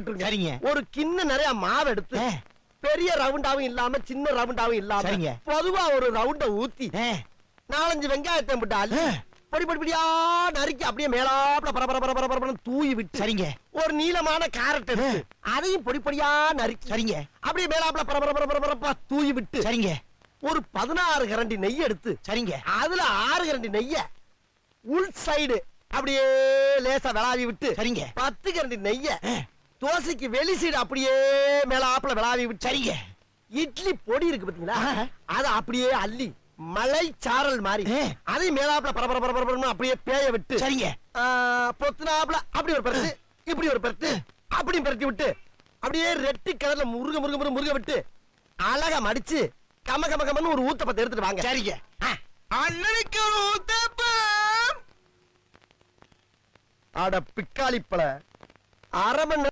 விட்டுருங்க சரிங்க. ஒரு கிண்ண நிறைய மாவு எடுத்து. பெரிய ரவுண்டாவும் இல்லாம சின்ன ரவுண்டாவும் இல்லாம சரிங்க. பொதுவா ஒரு ரவுண்ட ஊத்தி நாலஞ்சு வெங்காயத்தை போட்டு ஆ. பொடி பொடி பொடியா நறுக்கி அப்படியே மேலாப்ல பர பர பர தூவி விட்டு சரிங்க. ஒரு நீளமான கேரட் அதையும் பொடி பொடியா நறுக்கி சரிங்க. அப்படியே மேலாப்ல பர பர பர பர பரப்பா தூவி விட்டு சரிங்க. ஒரு பதினாறு கரண்டி நெய் எடுத்து சரிங்க. அதுல ஆறு கரண்டி நெய்ய உள் சைடு அப்படியே லேசா விளாவி விட்டு சரிங்க. பத்து கரண்டி நெய்ய தோசைக்கு வெளி சைடு அப்படியே மேலாப்ல விளாவி விட்டு சரிங்க. இட்லி பொடி இருக்கு பாத்தீங்களா. அத அப்படியே அள்ளி மலை சாரல் மாதிரி ஆ. அதையும் மேலாப்ல பர பர பர பர பரன்னு அப்படியே பேய விட்டு சரிங்க. ஆ, பொத்துனாப்ல அப்படி ஒரு பரட்டு இப்படி ஒரு பரட்டு அப்படியும் பரட்டி விட்டு அப்படியே ரெட்டி கலர்ல முருக முருக முருக முருக விட்டு அழகா மடிச்சு கம கம கமன்னு ஒரு ஊத்தப்பத்தை எடுத்துட்டு வாங்க. சரிங்க. அண்ணனுக்கு ஒரு ஊத்தப்பம். அட பிக்காளிப்பழ அரை மணி